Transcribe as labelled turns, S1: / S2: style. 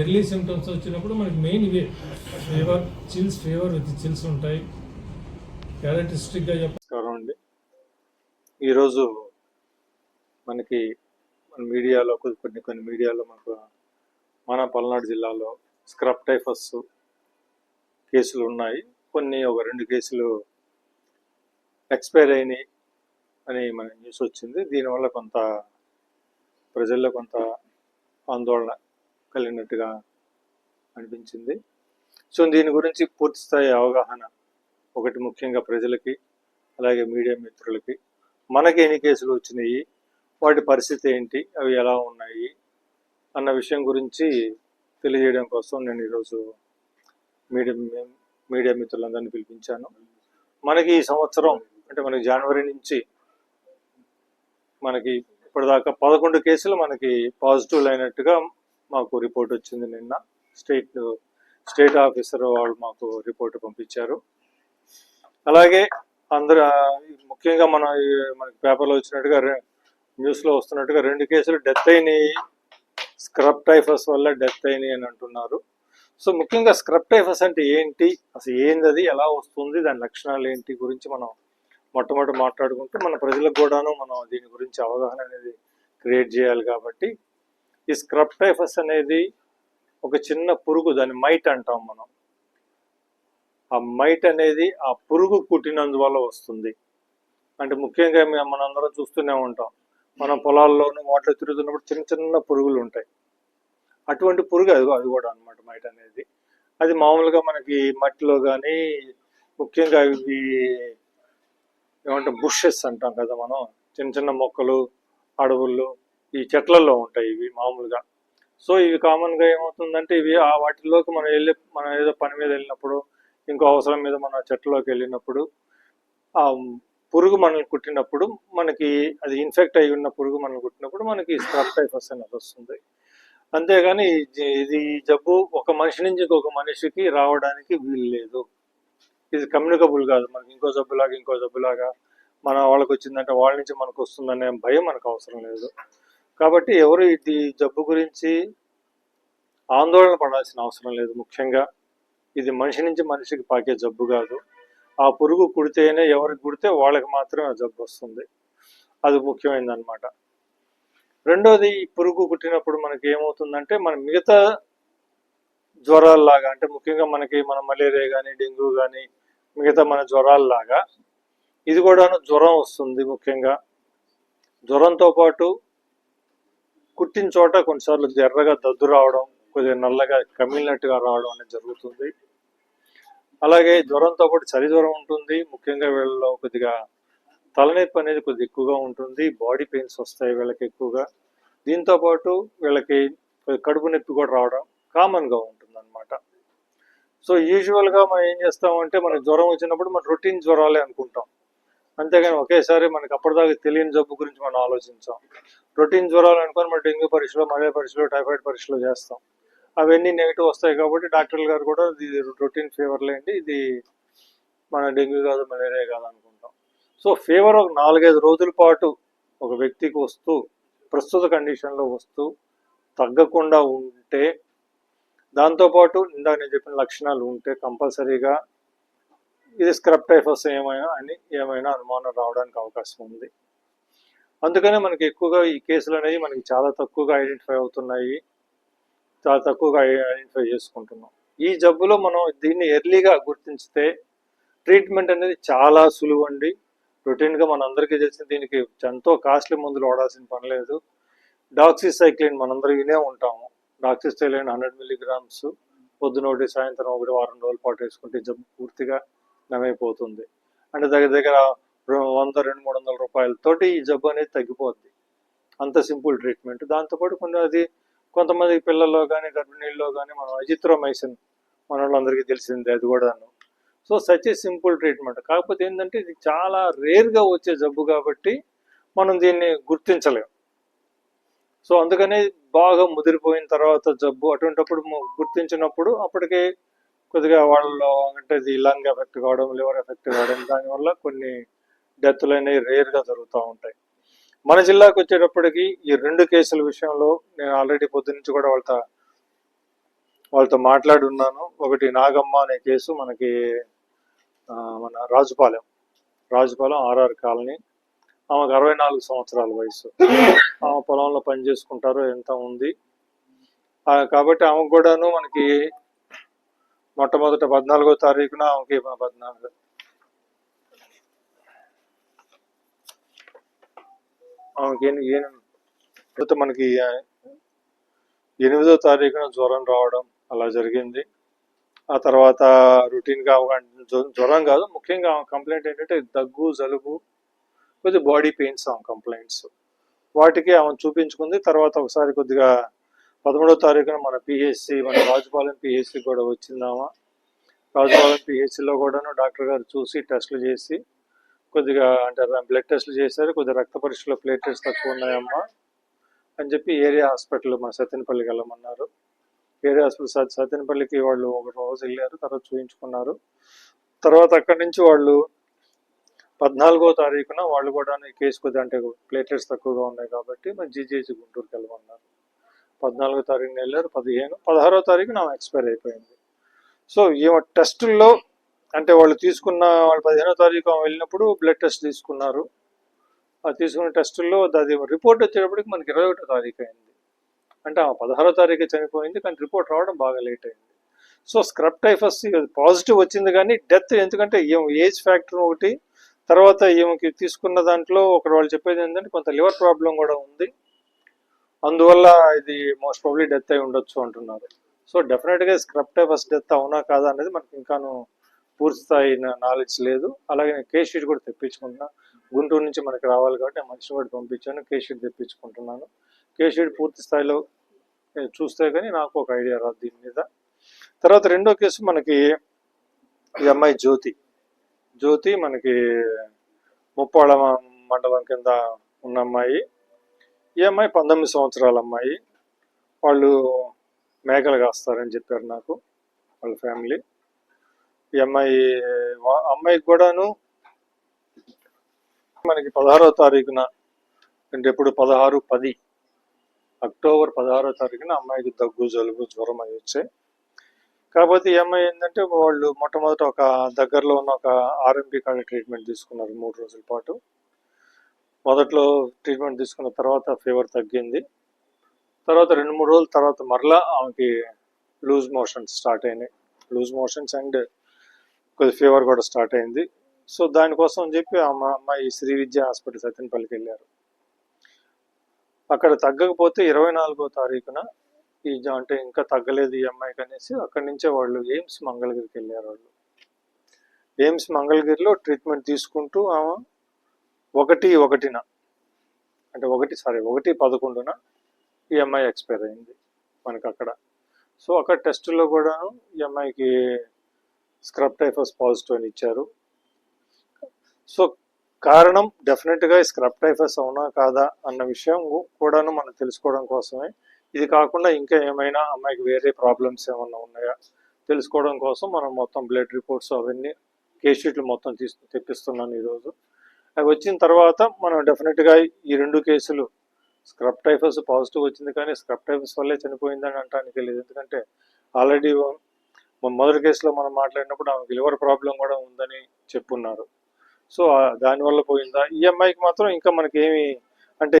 S1: Early symptoms వచ్చినప్పుడు మనకి main ఇవే. Fever chills fever with chills ఉంటాయి. క్యారెక్టరిస్టిక్గా చెప్ప
S2: నమస్కారం అండి. ఈరోజు మనకి మన మీడియాలో కొన్ని కొన్ని మీడియాలో మనకు మన పల్నాడు జిల్లాలో స్క్రబ్ టైఫస్ కేసులు ఉన్నాయి. కొన్ని ఒక రెండు కేసులు ఎక్స్పైర్ అయినాయి అని మన న్యూస్ వచ్చింది. దీనివల్ల కొంత ప్రజల్లో కొంత ఆందోళన కలిగినట్టుగా అనిపించింది. సో దీని గురించి పూర్తి స్థాయి అవగాహన ఒకటి ముఖ్యంగా ప్రజలకి అలాగే మీడియా మిత్రులకి. మనకి ఎన్ని కేసులు వచ్చినాయి వాటి పరిస్థితి ఏంటి అవి ఎలా ఉన్నాయి అన్న విషయం గురించి తెలియజేయడం కోసం నేను ఈరోజు మీడియా మీడియా మిత్రులందరినీ పిలిపించాను. మనకి ఈ సంవత్సరం అంటే మనకి జనవరి నుంచి మనకి ఇప్పటిదాకా పదకొండు కేసులు మనకి పాజిటివ్ అయినట్టుగా మాకు రిపోర్ట్ వచ్చింది నిన్న. స్టేట్ స్టేట్ ఆఫీసర్ వాళ్ళు మాకు రిపోర్ట్ పంపించారు. అలాగే అందరు ముఖ్యంగా మన మనకి పేపర్లో వచ్చినట్టుగా న్యూస్లో వస్తున్నట్టుగా రెండు కేసులు డెత్ అయినాయి. స్క్రబ్ టైఫస్ వల్ల డెత్ అయినాయి అని అంటున్నారు. సో ముఖ్యంగా స్క్రబ్ టైఫస్ అంటే ఏంటి? అసలు ఏంది అది ఎలా వస్తుంది? దాని లక్షణాలు ఏంటి? గురించి మనం మొట్టమొదటి మాట్లాడుకుంటే మన ప్రజలకు కూడాను మనం దీని గురించి అవగాహన అనేది క్రియేట్ చేయాలి కాబట్టి ఈ స్క్రబ్ టైఫస్ అనేది ఒక చిన్న పురుగు దాన్ని మైట్ అంటాం మనం. ఆ మైట్ అనేది ఆ పురుగు కుట్టినందువల్ల వస్తుంది. అంటే ముఖ్యంగా మేము మనందరం చూస్తూనే ఉంటాం. మన పొలాల్లోనూ వాటిలో తిరుగుతున్నప్పుడు చిన్న చిన్న పురుగులు ఉంటాయి అటువంటి పురుగు అది అది కూడా అనమాట మైట్ అనేది. అది మామూలుగా మనకి మట్టిలో కానీ ముఖ్యంగా ఇవి ఏమంటే బుషెస్ అంటాం కదా మనం. చిన్న చిన్న మొక్కలు అడవుల్లో ఈ చెట్లలో ఉంటాయి ఇవి మామూలుగా. సో ఇవి కామన్గా ఏమవుతుందంటే ఇవి ఆ వాటిలోకి మనం వెళ్ళి మనం ఏదో పని మీద వెళ్ళినప్పుడు ఇంకో అవసరం మీద మన చెట్లలోకి వెళ్ళినప్పుడు ఆ పురుగు మనల్ని కుట్టినప్పుడు మనకి అది ఇన్ఫెక్ట్ అయి ఉన్న పురుగు మనల్ని కుట్టినప్పుడు మనకి స్క్రబ్ టైఫస్ అనేది వస్తుంది. అంతేగాని ఇది జబ్బు ఒక మనిషి నుంచి ఇంకొక మనిషికి రావడానికి వీలు లేదు ఇది కమ్యూనికబుల్ కాదు. మనకి ఇంకో జబ్బులాగా ఇంకో జబ్బులాగా మన వాళ్ళకి వచ్చిందంటే వాళ్ళ నుంచి మనకు వస్తుందనే భయం మనకు అవసరం లేదు. కాబట్టి ఎవరు ఇది జబ్బు గురించి ఆందోళన పడాల్సిన అవసరం లేదు ముఖ్యంగా. ఇది మనిషి నుంచి మనిషికి పాకే జబ్బు కాదు. ఆ పురుగు కుడితేనే ఎవరికి కుడితే వాళ్ళకి మాత్రమే జబ్బు వస్తుంది. అది ముఖ్యమైనది అనమాట రెండోది ఈ పురుగు కుట్టినప్పుడు మనకి ఏమవుతుందంటే మన మిగతా జ్వరాల్లాగా అంటే ముఖ్యంగా మనకి మన మలేరియా కానీ డెంగ్యూ కానీ మిగతా మన జ్వరాల్లాగా. ఇది కూడాను జ్వరం వస్తుంది ముఖ్యంగా. జ్వరంతో పాటు కుట్టిన చోట కొన్నిసార్లు ఎర్రగా దద్దు రావడం కొద్దిగా నల్లగా కమిలినట్టుగా రావడం అనేది జరుగుతుంది. అలాగే జ్వరంతో పాటు చలి జ్వరం ఉంటుంది. ముఖ్యంగా వీళ్ళలో కొద్దిగా తలనొప్పి అనేది కొద్దిగా ఎక్కువగా ఉంటుంది. బాడీ పెయిన్స్ వస్తాయి వీళ్ళకి ఎక్కువగా. దీంతో పాటు వీళ్ళకి కడుపు నొప్పి కూడా రావడం కామన్గా ఉంటుంది. సో యూజువల్గా మనం ఏం చేస్తామంటే మనకి జ్వరం వచ్చినప్పుడు మనం రొటీన్ జ్వరాలే అనుకుంటాం. అంతేగాని ఒకేసారి మనకి అప్పటిదాకా తెలియని జబ్బు గురించి మనం ఆలోచించాం. రొటీన్ జ్వరాలు అనుకొని మనం డెంగ్యూ పరీక్షలో మలేరియా పరీక్షలో టైఫాయిడ్ పరీక్షలో చేస్తాం. అవన్నీ నెగిటివ్ వస్తాయి కాబట్టి డాక్టర్లు గారు కూడా ఇది రొటీన్ ఫీవర్లే అండి. ఇది మన డెంగ్యూ కాదు మలేరియా కాదు అనుకుంటాం. సో ఫీవర్ ఒక నాలుగైదు రోజుల పాటు ఒక వ్యక్తికి వస్తూ ప్రస్తుత కండిషన్లో వస్తూ తగ్గకుండా ఉంటే దాంతోపాటు ఇందాక నేను చెప్పిన లక్షణాలు ఉంటే కంపల్సరీగా ఇది స్క్రబ్ టైఫస్ ఏమైనా అని ఏమైనా అనుమానం రావడానికి అవకాశం ఉంది. అందుకనే మనకి ఎక్కువగా ఈ కేసులు అనేవి మనకి చాలా తక్కువగా ఐడెంటిఫై అవుతున్నాయి. చాలా తక్కువగా ఐడెంటిఫై చేసుకుంటున్నాం. ఈ జబ్బులో మనం దీన్ని ఎర్లీగా గుర్తించితే ట్రీట్మెంట్ అనేది చాలా సులువు అండి రొటీన్గా మనందరికీ తెలిసిన దీనికి ఎంతో కాస్ట్లీ మందులు వాడాల్సిన పని లేదు. డాక్సిసైక్లిన్ మనందరూ వినే ఉంటాము. డాక్సిసైక్లిన్ హండ్రెడ్ మిల్లీగ్రామ్స్ పొద్దున ఒకటి సాయంత్రం ఒకటి వారం రోజుల పాటు వేసుకుంటే జబ్బు పూర్తిగా నమైపోతుంది. అంటే దగ్గర దగ్గర వంద రెండు మూడు వందల రూపాయలతోటి ఈ జబ్బు అనేది తగ్గిపోద్ది. అంత సింపుల్ ట్రీట్మెంట్. దాంతోపాటు కొన్ని అది కొంతమంది పిల్లల్లో కానీ గర్భిణీల్లో కానీ మనం అజిత్రోమైసిన్ మన వాళ్ళందరికీ తెలిసిందే అది కూడాను. So such a simple treatment. కాకపోతే ఏంటంటే ఇది చాలా రేర్గా వచ్చే జబ్బు కాబట్టి మనం దీన్ని గుర్తించలేము సో అందుకనే బాగా ముదిరిపోయిన తర్వాత జబ్బు అటువంటిప్పుడు గుర్తించినప్పుడు అప్పటికే కొద్దిగా వాళ్ళలో అంటే ఇది లంగ్ ఎఫెక్ట్ కావడం లివర్ ఎఫెక్ట్ కావడం దానివల్ల కొన్ని డెత్లు అనేవి రేర్గా జరుగుతూ ఉంటాయి. మన జిల్లాకు వచ్చేటప్పటికి ఈ రెండు కేసుల విషయంలో నేను ఆల్రెడీ పొద్దు నుంచి కూడా వాళ్ళతో వాళ్ళతో మాట్లాడి ఉన్నాను. ఒకటి నాగమ్మ అనే కేసు మనకి మన రాజుపాలెం రాజుపాలెం ఆర్ఆర్ కాలనీ ఆమెకు అరవై నాలుగు సంవత్సరాల వయసు. ఆమె పొలంలో పని చేసుకుంటారు ఎంత ఉంది. కాబట్టి ఆమెకు కూడాను మనకి మొట్టమొదట పద్నాలుగో తారీఖున ఆమెకి పద్నాలుగు. ఆమెకి ఎన్ని- మనకి ఎనిమిదో తారీఖున జ్వరం రావడం అలా జరిగింది. ఆ తర్వాత రొటీన్గా అవగా జ్వరం కాదు ముఖ్యంగా ఆమె కంప్లైంట్ ఏంటంటే దగ్గు జలుబు కొద్దిగా బాడీ పెయిన్స్ ఆమె కంప్లైంట్స్ వాటికి ఆమె చూపించుకుంది. తర్వాత ఒకసారి కొద్దిగా పదమూడో తారీఖున మన పిహెచ్సి మన రాజుపాలెం పిహెచ్సి కూడా వచ్చిందామా రాజుపాలెం పిహెచ్సిలో కూడాను డాక్టర్ గారు చూసి టెస్టులు చేసి కొద్దిగా అంటే బ్లడ్ టెస్టులు చేశారు. కొద్దిగా రక్త పరీక్షలో ప్లేటెట్స్ తక్కువ ఉన్నాయమ్మా అని చెప్పి ఏరియా హాస్పిటల్ మన సత్యనపల్లికి వెళ్ళమన్నారు. ఏరియా హాస్పిటల్ సత్- సత్యనపల్లికి వాళ్ళు ఒక రోజు వెళ్ళారు తర్వాత చూపించుకున్నారు తర్వాత అక్కడి నుంచి వాళ్ళు పద్నాలుగో తారీఖున వాళ్ళు కూడా కేసు కొద్దిగా అంటే ప్లేటెట్స్ తక్కువగా ఉన్నాయి కాబట్టి మరి జీజీహెచ్ గుంటూరుకి వెళ్ళమన్నారు. పద్నాలుగో తారీఖున వెళ్ళారు పదిహేను పదహారో తారీఖున ఆమె ఎక్స్పైర్ అయిపోయింది. సో ఈమె టెస్టుల్లో అంటే వాళ్ళు తీసుకున్న వాళ్ళు పదిహేనో తారీఖు ఆమె వెళ్ళినప్పుడు బ్లడ్ టెస్ట్ తీసుకున్నారు. ఆ తీసుకున్న టెస్టుల్లో అది రిపోర్ట్ వచ్చేటప్పటికి మనకి ఇరవై ఒకటో తారీఖు అయింది. అంటే ఆమె పదహారో తారీఖు చనిపోయింది కానీ రిపోర్ట్ రావడం బాగా లేట్ అయింది. సో స్క్రబ్ టైఫస్ పాజిటివ్ వచ్చింది కానీ డెత్ ఎందుకంటే ఈమె ఏజ్ ఫ్యాక్టర్ ఒకటి తర్వాత ఈమెకి తీసుకున్న దాంట్లో ఒకరు వాళ్ళు చెప్పేది ఏంటంటే కొంత లివర్ ప్రాబ్లం కూడా ఉంది. అందువల్ల ఇది మోస్ట్ ప్రాబ్లీ డెత్ అయి ఉండొచ్చు అంటున్నారు. సో డెఫినెట్గా స్క్రబ్ డెత్ అవునా కాదా అనేది మనకి ఇంకాను పూర్తి స్థాయి నాలెడ్జ్ లేదు. అలాగే నేను కేస్ షీట్ కూడా తెప్పించుకుంటున్నా. గుంటూరు నుంచి మనకి రావాలి కాబట్టి ఆ మనిషిని కూడా పంపించాను. కేస్ షీట్ తెప్పించుకుంటున్నాను. కేస్ షీట్ పూర్తి స్థాయిలో నేను చూస్తే కానీ నాకు ఒక ఐడియా రాదు దీని మీద. తర్వాత రెండో కేసు మనకి ఈ అమ్మాయి జ్యోతి. జ్యోతి మనకి ముప్పాళ్ళ మండలం కింద ఉన్న అమ్మాయి. ఈ అమ్మాయి పంతొమ్మిది సంవత్సరాల అమ్మాయి. వాళ్ళు మేకలు కాస్తారని చెప్పారు నాకు వాళ్ళ ఫ్యామిలీ. ఈ అమ్మాయి అమ్మాయికి కూడాను మనకి పదహారో తారీఖున అంటే ఇప్పుడు పదహారు పది అక్టోబర్ పదహారో తారీఖున అమ్మాయికి దగ్గు జలుబు జ్వరం అవి వచ్చాయి. కాకపోతే ఈ అమ్మాయి ఏంటంటే వాళ్ళు మొట్టమొదట ఒక దగ్గరలో ఉన్న ఒక ఆర్ఎంపీ కాడ ట్రీట్మెంట్ తీసుకున్నారు మూడు రోజుల పాటు. మొదట్లో ట్రీట్మెంట్ తీసుకున్న తర్వాత ఫీవర్ తగ్గింది. తర్వాత రెండు మూడు రోజుల తర్వాత మరలా ఆమెకి లూజ్ మోషన్స్ స్టార్ట్ అయినాయి. లూజ్ మోషన్స్ అండ్ కొద్ది ఫీవర్ కూడా స్టార్ట్ అయింది. సో దానికోసం అని చెప్పి ఆ మా అమ్మాయి శ్రీ విద్య హాస్పిటల్ సత్యనపల్లికి వెళ్ళారు. అక్కడ తగ్గకపోతే ఇరవై నాలుగో తారీఖున ఈ అంటే ఇంకా తగ్గలేదు ఈ అమ్మాయికి అనేసి అక్కడి నుంచే వాళ్ళు ఎయిమ్స్ మంగళగిరికి వెళ్ళారు వాళ్ళు. ఎయిమ్స్ మంగళగిరిలో ట్రీట్మెంట్ తీసుకుంటూ ఆమె ఒకటి ఒకటిన అంటే ఒకటి సారీ ఒకటి పదకొండున ఈ అమ్మాయి ఎక్స్పైర్ అయింది మనకు అక్కడ. సో అక్కడ టెస్టుల్లో కూడాను ఈ అమ్మాయికి స్క్రబ్ టైఫస్ పాజిటివ్ అని ఇచ్చారు. సో కారణం డెఫినెట్గా స్క్రబ్ టైఫస్ అవునా కాదా అన్న విషయం కూడాను మనం తెలుసుకోవడం కోసమే. ఇది కాకుండా ఇంకా ఏమైనా అమ్మాయికి వేరే ప్రాబ్లమ్స్ ఏమైనా ఉన్నాయా? తెలుసుకోవడం కోసం మనం మొత్తం బ్లడ్ రిపోర్ట్స్ అవన్నీ కేస్ షీట్లు మొత్తం తీసు తెప్పిస్తున్నాను ఈరోజు. అవి వచ్చిన తర్వాత మనం డెఫినెట్గా ఈ రెండు కేసులు స్క్రబ్ టైఫస్ పాజిటివ్ వచ్చింది కానీ స్క్రబ్ టైఫస్ వల్లే చనిపోయిందని అంటానికి లేదు. ఎందుకంటే ఆల్రెడీ మొదటి కేసులో మనం మాట్లాడినప్పుడు ఆమెకి లివర్ ప్రాబ్లం కూడా ఉందని చెప్పున్నారు. సో దానివల్ల పోయిందా? ఈ అమ్మాయికి మాత్రం ఇంకా మనకి ఏమి అంటే